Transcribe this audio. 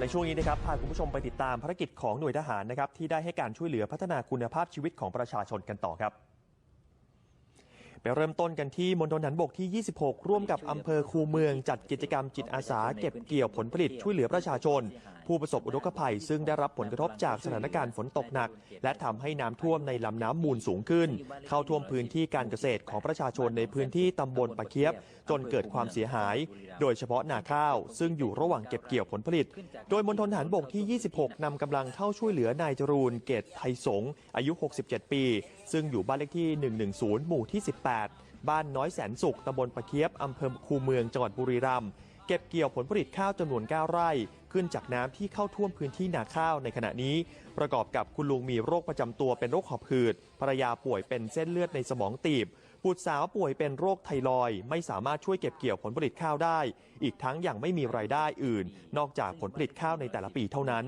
ในช่วงนี้นะครับพาคุณผู้ชมไปติดตามภารกิจของหน่วยทหารนะครับที่ได้ให้การช่วยเหลือพัฒนาคุณภาพชีวิตของประชาชนกันต่อครับ ไปเริ่มต้นกันที่มณฑลฐานบกที่ 26 ร่วมกับอำเภอคูเมือง จัดกิจกรรมจิตอาสา เก็บเกี่ยวผลผลิตช่วยเหลือประชาชน ผู้ประสบอุทกภัย ซึ่งได้รับผลกระทบจากสถานการณ์ฝนตกหนัก และทำให้น้ำท่วมในลำน้ำมูลสูงขึ้น เข้าท่วมพื้นที่การเกษตรของประชาชนในพื้นที่ตำบลปะเคียบ จนเกิดความเสียหาย โดยเฉพาะนาข้าว ซึ่งอยู่ระหว่างเก็บเกี่ยวผลผลิต โดยมณฑลทหารบกที่ 26นำกำลังเข้าช่วยเหลือนายจรูนเกตไทยสงอายุ 67 ปี ซึ่งอยู่บ้านเลขที่ 110 หมู่ที่ 18บ้านน้อยแสนสุขตำบลปะเคียบอำเภอคูเมืองจังหวัดบุรีรัมย์เก็บเกี่ยวผลผลิตข้าวจำนวน 9 ไร่ ขึ้นจากน้ำที่เข้าท่วมพื้นที่นาข้าวในขณะนี้ ประกอบกับคุณลุงมีโรคประจำตัวเป็นโรคหอบหืดภรรยาป่วยเป็นเส้นเลือดในสมองตีบบุตรสาวป่วยเป็นโรคไทรอยด์ไม่สามารถช่วยเก็บเกี่ยวผลผลิตข้าวได้ อีกทั้งยังไม่มีรายได้อื่น นอกจากผลผลิตข้าวในแต่ละปีเท่านั้น